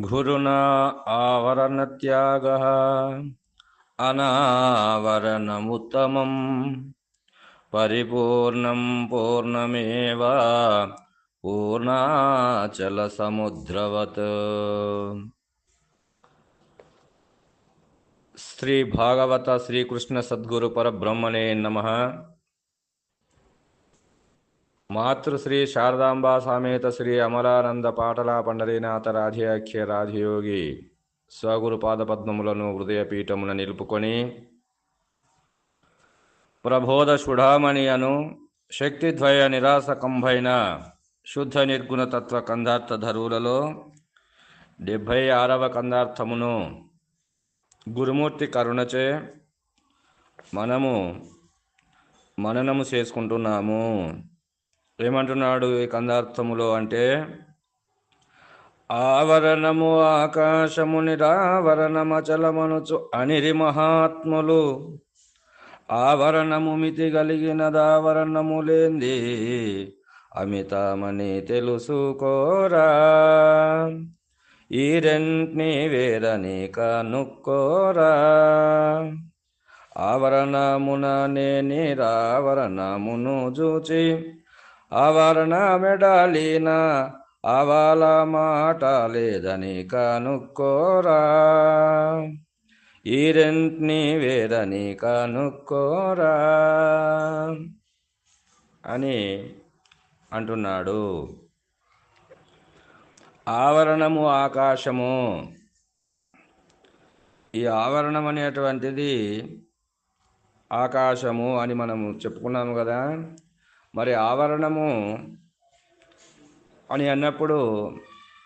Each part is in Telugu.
గురునా ఆవరణత్యాగः అనావరణముత్తమం పరిపూర్ణం పూర్ణమేవ పూర్ణాచలసముద్రవత్ శ్రీ భాగవత శ్రీకృష్ణ సద్గురు పరబ్రహ్మణే నమ మాతృశ్రీ శారదాంబా సమేత శ్రీ అమలానంద పాటల పండరీనాథ రాధ్యాఖ్య రాధయోగి స్వగురు పాదపద్మములను హృదయపీఠమున నిలుపుకొని ప్రబోధ సుడామణి అను శక్తిద్వయ నిరాసకంభైన శుద్ధ నిర్గుణ తత్వ కందార్థ ధరువులలో డెబ్భై ఆరవ కందార్థమును గురుమూర్తి కరుణచే మనము మననము చేసుకుంటున్నాము. ఏమంటున్నాడు ఈ కందార్థములో అంటే ఆవరణము ఆకాశము నిరావరణమచలమనుచు అనిరి మహాత్ములు. ఆవరణము మితి కలిగినదావరణము లేంది. అమితమని తెలుసుకోరా. ఈ రెంట్ని వేరని కనుక్కోరా. ఆవరణమున నేని రావరణమును చూచి ఆవరణ మెడాలిన ఆవాల మాట లేదని కనుక్కోరా. ఈ రెంట్ని వేదని కనుక్కోరా అని అంటున్నాడు. ఆవరణము ఆకాశము. ఈ ఆవరణం అనేటువంటిది ఆకాశము అని మనము చెప్పుకున్నాము కదా. మరి ఆవరణము అని అన్నప్పుడు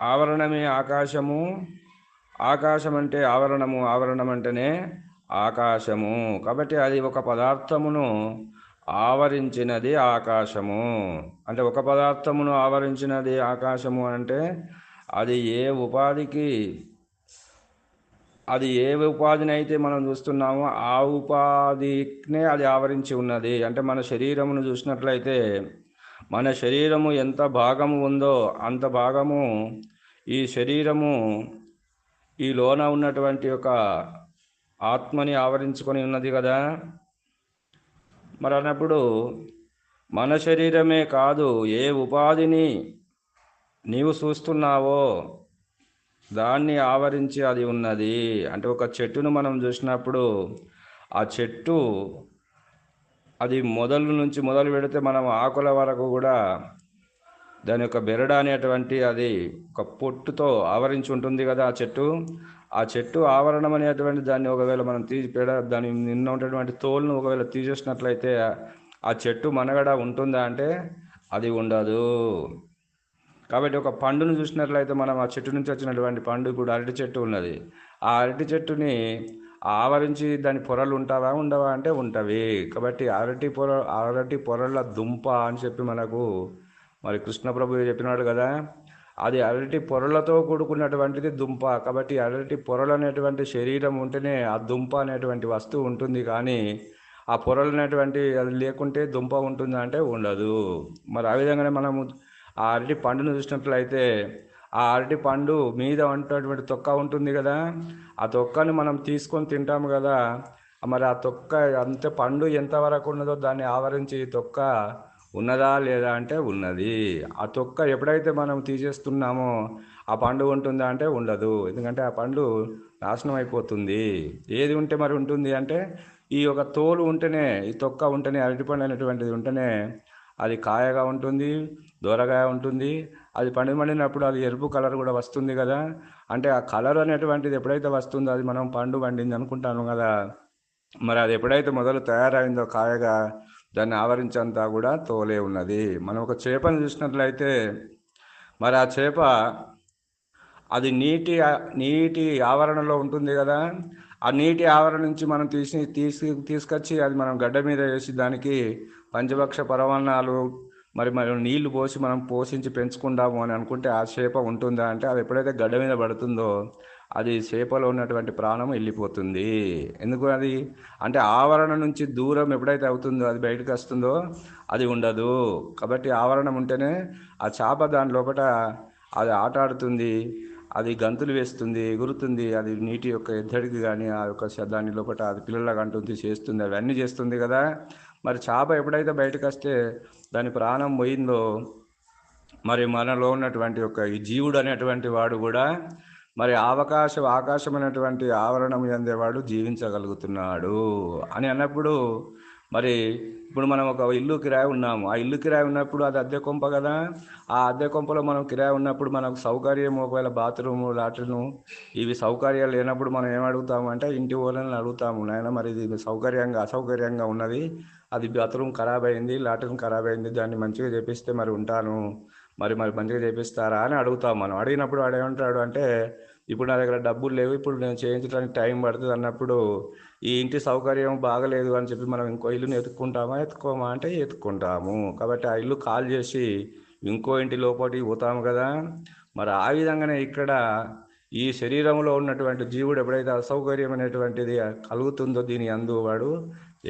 ఆవరణమే ఆకాశము. ఆకాశం అంటే ఆవరణము ఆవరణం అంటేనే ఆకాశము. కాబట్టి అది ఒక పదార్థమును ఆవరించినది ఆకాశము. అంటే ఒక పదార్థమును ఆవరించినది ఆకాశము అంటే అది ఏ ఉపాధికి అది ఏ ఉపాధిని అయితే మనం చూస్తున్నామో ఆ ఉపాధినే అది ఆవరించి ఉన్నది. అంటే మన శరీరమును చూసినట్లయితే మన శరీరము ఎంత భాగము ఉందో అంత భాగము ఈ శరీరము ఈ లోన ఉన్నటువంటి ఒక ఆత్మని ఆవరించుకొని ఉన్నది కదా. మరి అన్నప్పుడు మన శరీరమే కాదు ఏ ఉపాధిని నీవు చూస్తున్నావో దాన్ని ఆవరించి అది ఉన్నది. అంటే ఒక చెట్టును మనం చూసినప్పుడు ఆ చెట్టు అది మొదలు నుంచి మొదలు పెడితే మనం ఆకుల వరకు కూడా దాని యొక్క బెరడ అనేటువంటి అది ఒక పొట్టుతో ఆవరించి ఉంటుంది కదా ఆ చెట్టు. ఆ చెట్టు ఆవరణం అనేటువంటి దాన్ని ఒకవేళ మనం తీసి పెడ దాని నిన్న ఉన్నటువంటి తోలును ఒకవేళ తీసేసినట్లయితే ఆ చెట్టు మనగడ ఉంటుందా అంటే అది ఉండదు. కాబట్టి ఒక పండును చూసినట్లయితే మనం ఆ చెట్టు నుంచి వచ్చినటువంటి పండు ఇప్పుడు అరటి చెట్టు ఉన్నది. ఆ అరటి చెట్టుని ఆవరించి దాని పొరలు ఉంటావా ఉండవా అంటే ఉంటవి. కాబట్టి అరటి పొర అరటి పొరల దుంప అని చెప్పి మనకు మరి కృష్ణప్రభు చెప్పినాడు కదా. అది అరటి పొరలతో కూడుకున్నటువంటిది దుంప. కాబట్టి అరటి పొరలు అనేటువంటి శరీరం ఉంటేనే ఆ దుంప అనేటువంటి వస్తువు ఉంటుంది. కానీ ఆ పొరలు అనేటువంటి అది లేకుంటే దుంప ఉంటుందా అంటే ఉండదు. మరి ఆ విధంగానే మనము ఆ అరటి పండును చూసినట్లయితే ఆ అరటి పండు మీద ఉన్నటువంటి తొక్క ఉంటుంది కదా. ఆ తొక్కని మనం తీసుకొని తింటాము కదా. మరి ఆ తొక్క అంతే పండు ఎంతవరకు ఉన్నదో దాన్ని ఆవరించి తొక్క ఉన్నదా లేదా అంటే ఉన్నది. ఆ తొక్క ఎప్పుడైతే మనం తీసేస్తున్నామో ఆ పండు ఉంటుందా అంటే ఉండదు. ఎందుకంటే ఆ పండు నాశనం అయిపోతుంది. ఏది ఉంటే మరి ఉంటుంది అంటే ఈ యొక్క తోలు ఉంటేనే ఈ తొక్క ఉంటేనే అరటిపండు అనేటువంటిది ఉంటేనే అది కాయగా ఉంటుంది. దూరగా ఉంటుంది. అది పండి పండినప్పుడు అది ఎరుపు కలర్ కూడా వస్తుంది కదా. అంటే ఆ కలర్ అనేటువంటిది ఎప్పుడైతే వస్తుందో అది మనం పండు పండింది అనుకుంటాను కదా. మరి అది ఎప్పుడైతే మొదలు తయారైందో కాయగా దాన్ని ఆవరించంతా కూడా తోలే ఉన్నది. మనం ఒక చేపను చూసినట్లయితే మరి ఆ చేప అది నీటి నీటి ఆవరణలో ఉంటుంది కదా. ఆ నీటి ఆవరణ నుంచి మనం తీసి తీసి తీసుకొచ్చి అది మనం గడ్డ మీద వేసి దానికి పంచభక్ష పరమాన్నాలు మరి మనం నీళ్ళు పోసి మనం పోషించి పెంచుకుందాము అని అనుకుంటే ఆ చేప ఉంటుందా అంటే అది ఎప్పుడైతే గడ్డ మీద పడుతుందో అది చేపలో ఉన్నటువంటి ప్రాణం వెళ్ళిపోతుంది. ఎందుకు అది? అంటే ఆవరణ నుంచి దూరం ఎప్పుడైతే అవుతుందో అది బయటకు వస్తుందో అది ఉండదు. కాబట్టి ఆవరణం ఉంటేనే ఆ చేప దాని లోపల అది ఆట ఆడుతుంది అది గంతులు వేస్తుంది ఎగురుతుంది అది నీటి యొక్క ఎద్దడికి కానీ ఆ యొక్క దాని లోపల అది పిల్లలకు అంటుంది చేస్తుంది అవన్నీ చేస్తుంది కదా. మరి చేప ఎప్పుడైతే బయటకు వస్తే దాని ప్రాణం పోయిందో మరి మనలో ఉన్నటువంటి ఒక ఈ జీవుడు అనేటువంటి వాడు కూడా మరి అవకాశం ఆకాశమైనటువంటి ఆవరణం ఎందేవాడు జీవించగలుగుతున్నాడు అని అన్నప్పుడు మరి ఇప్పుడు మనం ఒక ఇల్లు కిరాయి ఉన్నాము. ఆ ఇల్లు కిరాయి ఉన్నప్పుడు అది అద్దె కొంప కదా? ఆ అద్దె కొంపలో మనం కిరాయి ఉన్నప్పుడు మనకు సౌకర్యం ఒకవేళ బాత్రూమ్ లాట్రిన్ ఇవి సౌకర్యాలు లేనప్పుడు మనం ఏం అడుగుతాము అంటే ఇంటి వాళ్ళని అడుగుతాము. నాయన మరి ఇది సౌకర్యంగా అసౌకర్యంగా ఉన్నది. అది బాత్రూమ్ ఖరాబ్ అయింది లాట్రిన్ ఖరాబ్ అయింది. దాన్ని మంచిగా చేపిస్తే మరి ఉంటాను. మరి మరి మంచిగా చేపిస్తారా అని అడుగుతాం మనం. అడిగినప్పుడు వాడు ఏమంటాడు అంటే ఇప్పుడు నా దగ్గర డబ్బులు లేవు ఇప్పుడు నేను చేయించడానికి టైం పడుతుంది అన్నప్పుడు ఈ ఇంటి సౌకర్యం బాగలేదు అని చెప్పి మనం ఇంకో ఇల్లుని ఎత్తుక్కుంటామా ఎత్తుకోమా? అంటే ఎత్తుకుంటాము కాబట్టి ఆ ఇల్లు కాల్ చేసి ఇంకో ఇంటి లోపలికి పోతాము కదా. మరి ఆ విధంగానే ఇక్కడ ఈ శరీరంలో ఉన్నటువంటి జీవుడు ఎప్పుడైతే అసౌకర్యమైనటువంటిది కలుగుతుందో దీని అందు వాడు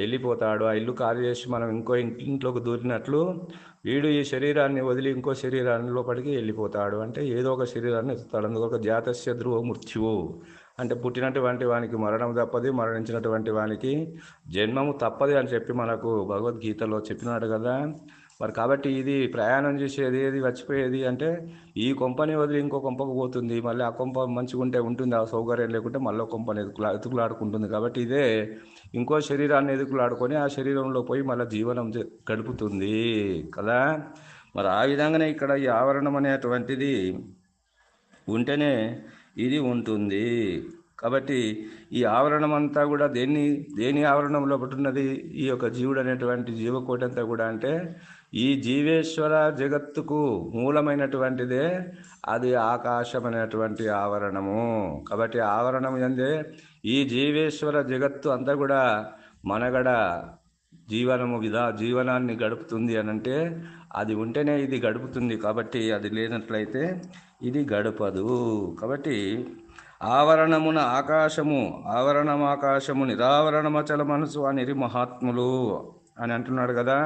వెళ్ళిపోతాడు. ఆ ఇల్లు ఖాళీ చేసి మనం ఇంకో ఇంటి ఇంట్లోకి దూరినట్లు వీడు ఈ శరీరాన్ని వదిలి ఇంకో శరీరాన్ని లోపలికి వెళ్ళిపోతాడు. అంటే ఏదో ఒక శరీరాన్ని ఎత్తుతాడు. అందుకొక జాతస్య ధ్రువ మృత్యువు. అంటే పుట్టినటువంటి వానికి మరణం తప్పది. మరణించినటువంటి వానికి జన్మము తప్పది అని చెప్పి మనకు భగవద్గీతలో చెప్పినాడు కదా. మరి కాబట్టి ఇది ప్రయాణం చేసేది ఏది వచ్చిపోయేది అంటే ఈ కొంపని వదిలి ఇంకో కొంపకు పోతుంది మళ్ళీ ఆ కొంప మంచిగా ఉంటే ఉంటుంది ఆ సౌకర్యం లేకుంటే మళ్ళీ కొంపని ఎదుకులా ఎదుకులాడుకుంటుంది కాబట్టి ఇదే ఇంకో శరీరాన్ని ఎదుకులాడుకొని ఆ శరీరంలో పోయి మళ్ళీ జీవనం గడుపుతుంది కదా? మరి ఆ విధంగానే ఇక్కడ ఈ ఆవరణం అనేటువంటిది ఉంటేనే ఇది ఉంటుంది. కాబట్టి ఈ ఆవరణం అంతా కూడా దేన్ని దేని ఆవరణంలో ఉన్నది ఈ యొక్క జీవుడు అనేటువంటి జీవకోటి అంతా కూడా అంటే ఈ జీవేశ్వర జగత్తుకు మూలమైనటువంటిదే అది ఆకాశం అనేటువంటి ఆవరణము. కాబట్టి ఆవరణం ఎందే ఈ జీవేశ్వర జగత్తు అంతా కూడా మనగడ జీవనము విధా జీవనాన్ని గడుపుతుంది అని అంటే అది ఉంటేనే ఇది గడుపుతుంది కాబట్టి అది లేనట్లయితే ఇది గడపదు. కాబట్టి ఆవరణమున ఆకాశము ఆవరణమాకాశము నిరావరణమచల మనసు అనిరి మహాత్ములు. అని అంటున్నాడు కదా.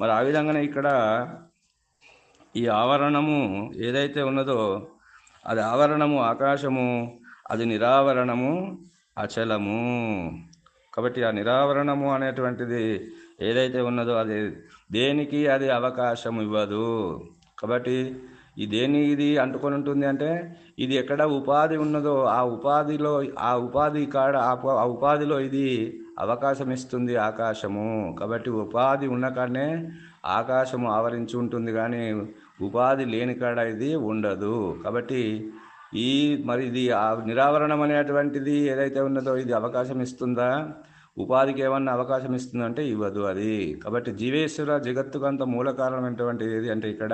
మరి ఆ విధంగానే ఇక్కడ ఈ ఆవరణము ఏదైతే ఉన్నదో అది ఆవరణము ఆకాశము అది నిరావరణము అచలము. కాబట్టి ఆ నిరావరణము అనేటువంటిది ఏదైతే ఉన్నదో అది దేనికి అది అవకాశం ఇవ్వదు. కాబట్టి ఈ దేని ఇది అంటుకొని ఉంటుంది అంటే ఇది ఎక్కడ ఉపాధి ఉన్నదో ఆ ఉపాధిలో ఆ ఉపాధి కాడ ఆ ఆ ఉపాధిలో ఇది అవకాశం ఇస్తుంది ఆకాశము. కాబట్టి ఉపాధి ఉన్న కాడనే ఆకాశము ఆవరించి ఉంటుంది కానీ ఉపాధి లేని కాడ ఇది ఉండదు. కాబట్టి ఈ మరి ఇది ఆ నిరావరణం అనేటువంటిది ఏదైతే ఉన్నదో ఇది అవకాశం ఇస్తుందా ఉపాధికి ఏమన్నా అవకాశం ఇస్తుందంటే ఇవ్వదు అది. కాబట్టి జీవేశ్వర జగత్తుకు అంత మూల కారణమైనటువంటిది ఏది అంటే ఇక్కడ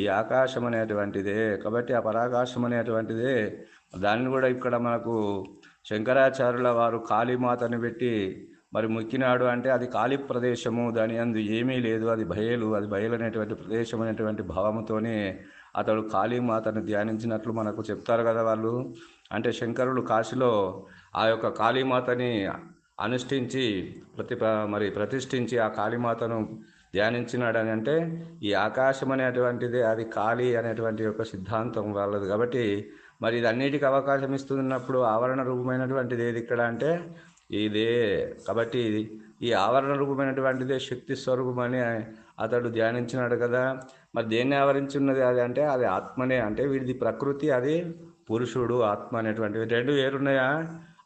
ఈ ఆకాశం అనేటువంటిదే. కాబట్టి ఆ పరాకాశం అనేటువంటిదే. దాన్ని కూడా ఇక్కడ మనకు శంకరాచార్యుల వారు కాళీమాతను పెట్టి మరి మొక్కినాడు అంటే అది ఖాళీ ప్రదేశము దాని అందు ఏమీ లేదు అది బయలు అది భయలు అనేటువంటి ప్రదేశం అనేటువంటి భావముతోనే అతడు కాళీమాతను ధ్యానించినట్లు మనకు చెప్తారు కదా వాళ్ళు. అంటే శంకరులు కాశీలో ఆ యొక్క కాళీమాతని అనుష్ఠించి ప్రతి మరి ప్రతిష్ఠించి ఆ కాళీమాతను ధ్యానించినాడని అంటే ఈ ఆకాశం అనేటువంటిది అది ఖాళీ అనేటువంటి యొక్క సిద్ధాంతం వాళ్ళది. కాబట్టి మరి ఇది అన్నిటికీ అవకాశం ఇస్తున్నప్పుడు ఆవరణ రూపమైనటువంటిది ఏది ఇక్కడ అంటే ఇదే. కాబట్టి ఈ ఆవరణ రూపమైనటువంటిదే శక్తి స్వరూపం అని అతడు ధ్యానించినాడు కదా. మరి దేన్ని ఆవరించి ఉన్నది అది అంటే అది ఆత్మనే. అంటే వీడిది ప్రకృతి అది పురుషుడు ఆత్మ అనేటువంటివి. రెండు వేరున్నాయా?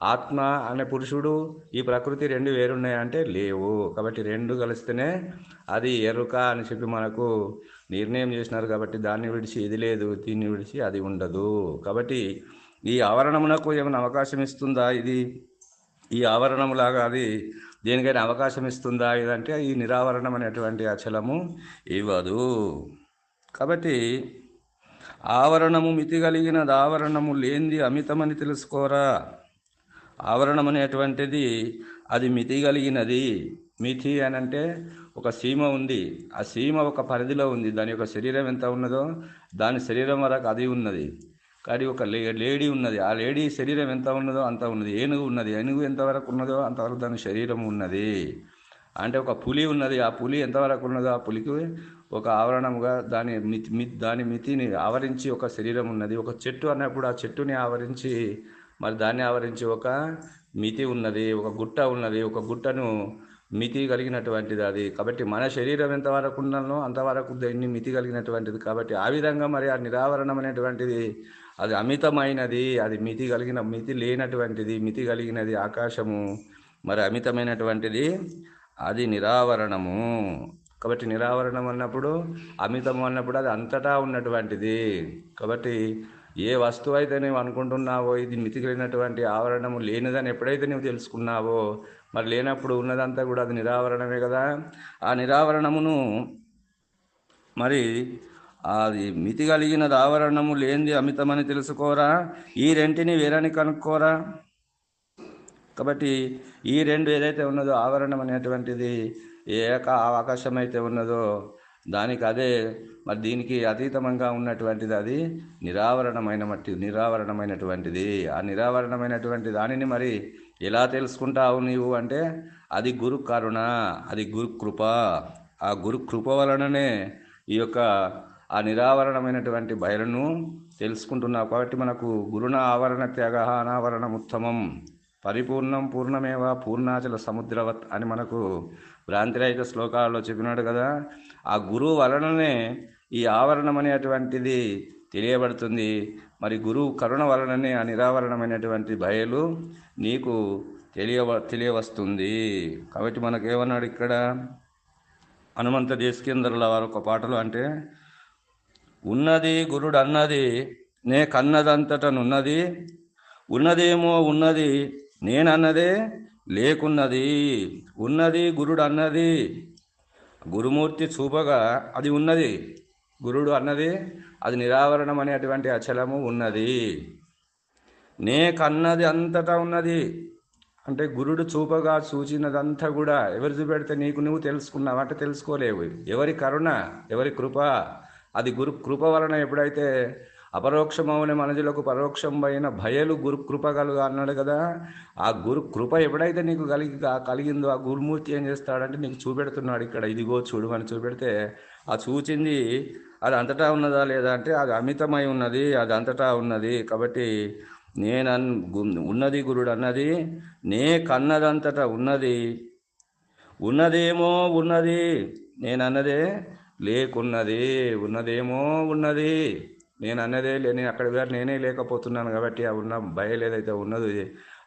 ఆత్మ అనే పురుషుడు ఈ ప్రకృతి రెండు వేరున్నాయా? అంటే లేవు. కాబట్టి రెండు కలిస్తేనే అది ఎరుక అని చెప్పి మనకు నిర్ణయం చేసినారు కాబట్టి దాన్ని విడిచి ఇది లేదు దీన్ని విడిచి అది ఉండదు. కాబట్టి ఈ ఆవరణమునకు ఏమైనా అవకాశం ఇస్తుందా ఇది? ఈ ఆవరణములాగా అది దేనికైనా అవకాశం ఇస్తుందా ఇదంటే ఈ నిరావరణం అనేటువంటి అచలము ఇవ్వదు. కాబట్టి ఆవరణము మితి కలిగినది ఆవరణము లేనిది అమితమని తెలుసుకోరా? ఆవరణం అనేటువంటిది అది మితి కలిగినది. మితి అని అంటే ఒక సీమ ఉంది. ఆ సీమ ఒక పరిధిలో ఉంది. దాని యొక్క శరీరం ఎంత ఉన్నదో దాని శరీరం వరకు అది ఉన్నది. కానీ ఒక లే లేడీ ఉన్నది. ఆ లేడీ శరీరం ఎంత ఉన్నదో అంత ఉన్నది. ఏనుగు ఉన్నది. ఏనుగు ఎంతవరకు ఉన్నదో అంతవరకు దాని శరీరం ఉన్నది. అంటే ఒక పులి ఉన్నది. ఆ పులి ఎంతవరకు ఉన్నదో ఆ పులికి ఒక ఆవరణముగా దాని మితి మితి దాని మితిని ఆవరించి ఒక శరీరం ఉన్నది. ఒక చెట్టు అన్నప్పుడు ఆ చెట్టుని ఆవరించి మరి దాన్ని ఆవరించి ఒక మితి ఉన్నది. ఒక గుట్ట ఉన్నది. ఒక గుట్టను మితి కలిగినటువంటిది అది. కాబట్టి మన శరీరం ఎంతవరకు ఉన్నదో అంతవరకు దీన్ని మితి కలిగినటువంటిది. కాబట్టి ఆ విధంగా మరి ఆ నిరావరణం అనేటువంటిది అది అమితమైనది అది మితి కలిగిన మితి లేనటువంటిది మితి కలిగినది ఆకాశము మరి అమితమైనటువంటిది అది నిరావరణము. కాబట్టి నిరావరణం అన్నప్పుడు అమితం అన్నప్పుడు అది అంతటా ఉన్నటువంటిది. కాబట్టి ఏ వస్తువు అయితే నువ్వు అనుకుంటున్నావో ఇది మితి కలిగినటువంటి ఆవరణము లేనిదని ఎప్పుడైతే నువ్వు తెలుసుకున్నావో మరి లేనప్పుడు ఉన్నదంతా కూడా అది నిరావరణమే కదా. ఆ నిరావరణమును మరి అది మితి కలిగినది ఆవరణము లేనిది అమితమని తెలుసుకోరా? ఈ రెంటిని వేరని కనుక్కోరా? కాబట్టి ఈ రెండు ఏదైతే ఉన్నదో ఆవరణం అనేటువంటిది ఏ యొక్క ఆకాశం అయితే ఉన్నదో దానికి అదే మరి దీనికి అతీతమంగా ఉన్నటువంటిది అది నిరావరణమైన మట్టి నిరావరణమైనటువంటిది. ఆ నిరావరణమైనటువంటి దానిని మరి ఎలా తెలుసుకుంటావు నీవు అంటే అది గురు కరుణ అది గురు కృప. ఆ గురు కృప వలననే ఈ యొక్క ఆ నిరావరణమైనటువంటి బయలును తెలుసుకుంటున్నావు. కాబట్టి మనకు గురుణ ఆవరణ త్యాగ అనావరణం ఉత్తమం. పరిపూర్ణం పూర్ణమేవ పూర్ణాచల సముద్రవత్ అని మనకు భ్రాంతిరహిత శ్లోకాలలో చెప్పినాడు కదా. ఆ గురువు వలననే ఈ ఆవరణం అనేటువంటిది తెలియబడుతుంది. మరి గురువు కరుణ వలననే ఆ నిరావరణమైనటువంటి బయలు నీకు తెలియ తెలియవస్తుంది. కాబట్టి మనకేమన్నాడు ఇక్కడ? హనుమంత దేశకేంద్రుల వారు ఒక పాటలు అంటే ఉన్నది గురుడు అన్నది నే కన్నదంతటనున్నది ఉన్నదేమో ఉన్నది నేనన్నదే లేకున్నది ఉన్నది గురుడు అన్నది గురుమూర్తి చూపగా అది ఉన్నది. గురుడు అన్నది అది నిరావరణం అనేటువంటి అచలము ఉన్నది. నే కన్నది అంతటా ఉన్నది. అంటే గురుడు చూపగా సూచినదంతా కూడా ఎవరు చూపెడితే నీకు నువ్వు తెలుసుకున్నావు అంటే తెలుసుకోలేవు. ఎవరి కరుణ ఎవరి కృప అది గురు కృప వలన ఎప్పుడైతే అపరోక్షమౌని మనజులకు పరోక్షమైన భయలు గురు కృప కలుగు అన్నాడు కదా. ఆ గురు కృప ఎప్పుడైతే నీకు కలిగి కలిగిందో ఆ గురుమూర్తి ఏం చేస్తాడంటే నీకు చూపెడుతున్నాడు ఇక్కడ. ఇదిగో చూడు అని చూపెడితే ఆ చూచింది అది అంతటా ఉన్నదా లేదా అంటే అది అమితమై ఉన్నది అది అంతటా ఉన్నది. కాబట్టి నేను ఉన్నది గురుడు అన్నది నే కన్నదంతటా ఉన్నది ఉన్నదేమో ఉన్నది నేనన్నదే లేకున్నది ఉన్నదేమో ఉన్నది. నేను అన్నదే లేని అక్కడ వేరు నేనే లేకపోతున్నాను కాబట్టి ఆ ఉన్న భయం ఏదైతే ఉన్నదో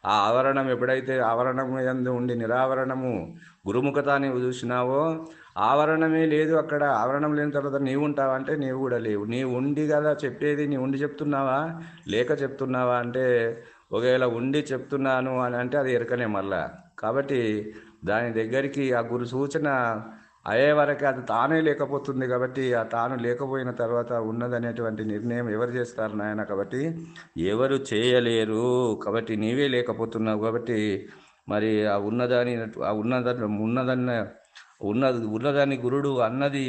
ఆ ఆవరణం ఎప్పుడైతే ఆవరణం ఎందు ఉండి నిరావరణము గురుముఖత నీవు చూసినావో ఆవరణమే లేదు అక్కడ ఆవరణం లేని తర్వాత నీవు ఉంటావా అంటే నీవు కూడా లేవు. నీవు ఉండి కదా చెప్పేది నీ ఉండి చెప్తున్నావా? లేక చెప్తున్నావా అంటే ఒకవేళ ఉండి చెప్తున్నాను అని అంటే అది ఎరకనే మళ్ళా. కాబట్టి దాని దగ్గరికి ఆ గురు సూచన అయ్యే వరకు అది తానే లేకపోతుంది కాబట్టి ఆ తాను లేకపోయిన తర్వాత ఉన్నదనేటువంటి నిర్ణయం ఎవరు చేస్తారు నాయన? కాబట్టి ఎవరు చేయలేరు. కాబట్టి నీవే లేకపోతున్నావు కాబట్టి మరి ఆ ఉన్నదాని ఆ ఉన్నద ఉన్నదన్న ఉన్నది ఉన్నదాని గురుడు అన్నది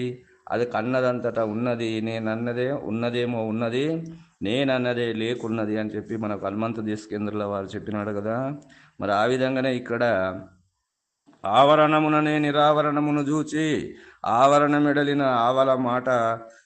అది కన్నదంతటా ఉన్నది. నేను అన్నదే ఉన్నదేమో ఉన్నది. నేనన్నదే లేకున్నది అని చెప్పి మనకు హనుమంత దేశకేంద్రుల వారు చెప్పినాడు కదా. మరి ఆ విధంగానే ఇక్కడ ఆవరణముననే నిరావరణమును చూచి ఆవరణమెడలిన ఆవల మాట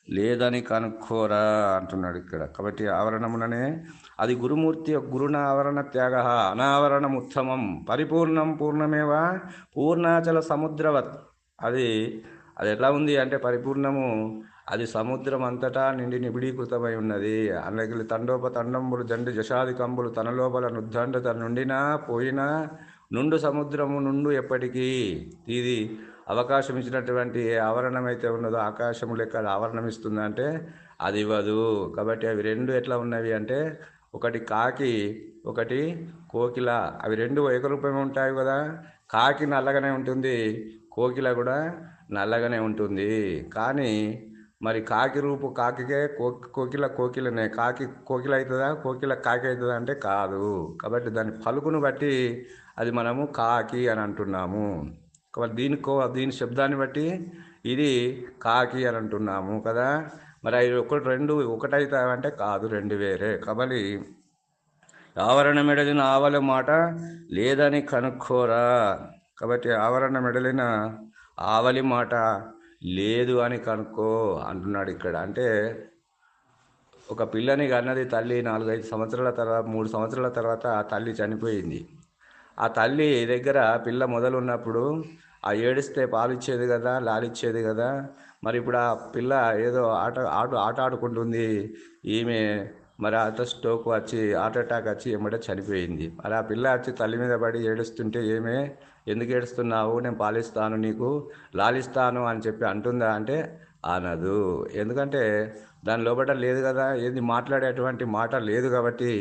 లేదని కనుక్కోరా అంటున్నాడు ఇక్కడ. కాబట్టి ఆవరణముననే అది గురుమూర్తి గురుణ ఆవరణ త్యాగ. అనావరణం ఉత్తమం. పరిపూర్ణం పూర్ణమేవ పూర్ణాచల సముద్రవత్. అది అది ఎట్లా ఉంది అంటే పరిపూర్ణము అది సముద్రం అంతటా నిండి నిబిడీకృతమై ఉన్నది. అందులో తండోప తండంబులు జండి జషాది కంబులు తన లోపల నుద్దండ తన నుండినా పోయినా నుండు సముద్రము నుండు ఎప్పటికీ. ఇది అవకాశం ఇచ్చినటువంటి ఏ ఆవరణం అయితే ఉన్నదో ఆకాశము లెక్క ఆవరణం ఇస్తుందంటే అది ఇవ్వదు. కాబట్టి అవి రెండు ఎట్లా ఉన్నవి అంటే ఒకటి కాకి ఒకటి కోకిల. అవి రెండు ఏకరూపమే ఉంటాయి కదా. కాకి నల్లగానే ఉంటుంది కోకిల కూడా నల్లగానే ఉంటుంది. కానీ మరి కాకి రూపు కాకికే కో కోకిల కోకిలనే. కాకి కోకిల అవుతుందా కోకిల కాకి అవుతుందా అంటే కాదు. కాబట్టి దాని పలుకును బట్టి అది మనము కాకి అని అంటున్నాము. దీనికో దీని శబ్దాన్ని బట్టి ఇది కాకి అని అంటున్నాము కదా. మరి అవి ఒకటి రెండు ఒకటైతావంటే కాదు రెండు వేరే. కాబట్టి ఆవరణ మెడలిన ఆవల మాట లేదని కనుక్కోరా. కాబట్టి ఆవరణ మెడలిన ఆవలి మాట లేదు అని కనుక్కో అంటున్నాడు ఇక్కడ. అంటే ఒక పిల్లని కన్నది తల్లి నాలుగైదు సంవత్సరాల తర్వాత మూడు సంవత్సరాల తర్వాత ఆ తల్లి చనిపోయింది. ఆ తల్లి దగ్గర పిల్ల మొదలున్నప్పుడు ఆ ఏడిస్తే పాలిచ్చేది కదా లాలిచ్చేది కదా. మరి ఇప్పుడు ఆ పిల్ల ఏదో ఆట ఆట ఆట ఆడుకుంటుంది. ఈమె మరి అత స్ట్రోక్ వచ్చి హార్ట్ అటాక్ వచ్చి ఏమంటే చనిపోయింది. మరి ఆ పిల్ల వచ్చి తల్లి మీద పడి ఏడుస్తుంటే ఏమే ఎందుకు ఏడుస్తున్నావు? నేను పాలిస్తాను నీకు లాలిస్తాను అని చెప్పి అంటుందా అంటే అనదు. ఎందుకంటే దాని లోపల లేదు కదా ఏది మాట్లాడేటువంటి మాట లేదు కాబట్టి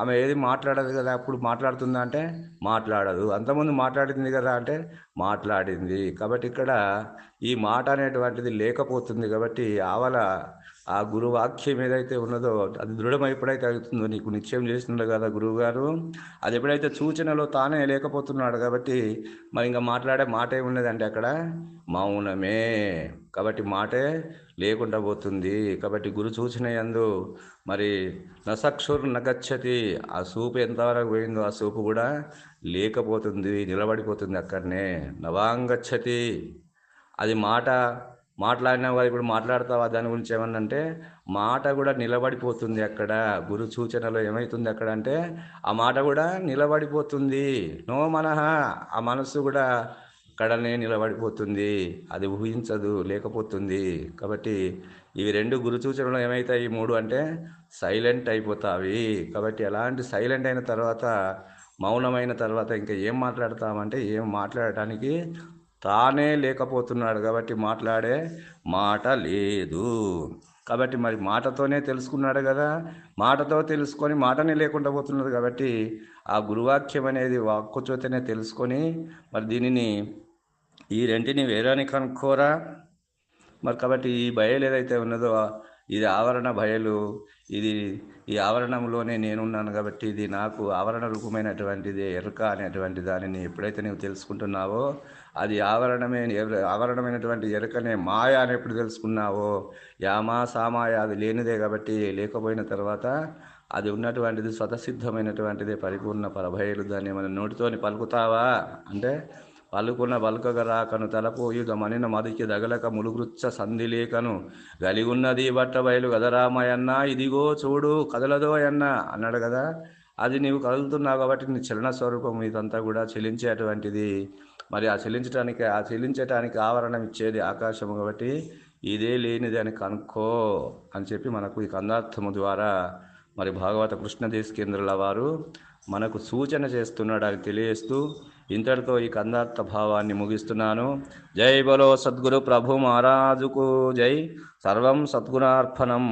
ఆమె ఏది మాట్లాడదు కదా అప్పుడు మాట్లాడుతుందా అంటే మాట్లాడదు. అంతకుముందు మాట్లాడింది కదా అంటే మాట్లాడింది. కాబట్టి ఇక్కడ ఈ మాట అనేటువంటిది లేకపోతుంది కాబట్టి ఆవల ఆ గురువాక్యం ఏదైతే ఉన్నదో అది దృఢం ఎప్పుడైతే అవుతుందో నీకు నిశ్చయం చేస్తున్నాడు కదా గురువు గారు అది ఎప్పుడైతే సూచనలో తానే లేకపోతున్నాడు కాబట్టి మరి ఇంకా మాట్లాడే మాట ఉన్నదండి అక్కడ. మౌనమే. కాబట్టి మాటే లేకుండా పోతుంది. కాబట్టి గురు సూచన యందు మరి నసక్షుర్ నగచ్చతి. ఆ సూపు ఎంతవరకు పోయిందో ఆ సూపు కూడా లేకపోతుంది నిలబడిపోతుంది అక్కడనే. నవాంగచ్చతి. అది మాట మాట్లాడిన వారు ఇప్పుడు మాట్లాడతావా? దాని గురించి ఏమన్నంటే మాట కూడా నిలబడిపోతుంది అక్కడ. గురు సూచనలో ఏమవుతుంది అక్కడ అంటే ఆ మాట కూడా నిలబడిపోతుంది. నో మనహ ఆ మనస్సు కూడా అక్కడనే నిలబడిపోతుంది. అది ఊహించదు లేకపోతుంది. కాబట్టి ఇవి రెండు గురు సూచనలు ఏమవుతాయి ఈ మూడు అంటే సైలెంట్ అయిపోతావి. కాబట్టి ఎలాంటి సైలెంట్ అయిన తర్వాత మౌనమైన తర్వాత ఇంకా ఏం మాట్లాడతామంటే ఏం మాట్లాడటానికి తానే లేకపోతున్నాడు కాబట్టి మాట్లాడే మాట లేదు. కాబట్టి మరి మాటతోనే తెలుసుకున్నాడు కదా. మాటతో తెలుసుకొని మాటనే లేకుండా పోతున్నది కాబట్టి ఆ గురువాక్యం అనేది వాక్కుచోతనే తెలుసుకొని మరి దీనిని ఈ రెంటిని వేరాని కనుక్కోరా. మరి కాబట్టి ఈ భయలు ఏదైతే ఉన్నదో ఇది ఆవరణ భయలు ఇది ఈ ఆవరణంలోనే నేనున్నాను కాబట్టి ఇది నాకు ఆవరణ రూపమైనటువంటిది ఎరుక అనేటువంటి దానిని ఎప్పుడైతే నువ్వు తెలుసుకుంటున్నావో అది ఆవరణమే ఆవరణమైనటువంటి ఎరుకనే మాయ అని ఎప్పుడు తెలుసుకున్నావో? యామా సామాయ అది లేనిదే కాబట్టి లేకపోయిన తర్వాత అది ఉన్నటువంటిది స్వతసిద్ధమైనటువంటిది పరిపూర్ణ పరభయలు దాన్ని మన నోటితోని పలుకుతావా? అంటే పలుకున్న పలుకగ రాకను తలపోయుధ మనిన మదికి దగలక ములుగుచ్చ సంధిలేకను గలిగున్నది బట్ట బయలు గదరామయన్న ఇదిగో చూడు కదలదో అన్న అన్నాడు కదా? అది నీవు కదులుతున్నావు కాబట్టి నీ చలన స్వరూపం ఇదంతా కూడా చెలించేటువంటిది మరి ఆ చెల్లించడానికి ఆ చెల్లించటానికి ఆవరణం ఇచ్చేది ఆకాశము కాబట్టి ఇదే లేనిది అని కనుక్కో అని చెప్పి మనకు ఈ కందార్థము ద్వారా మరి భాగవత కృష్ణదేశ కేంద్రుల వారు మనకు సూచన చేస్తున్నాడు అని తెలియజేస్తూ ఇంతటితో ఈ కందార్థ భావాన్ని ముగిస్తున్నాను. జై బలో సద్గురు ప్రభు మహారాజుకు జై. సర్వం సద్గుణార్పణం.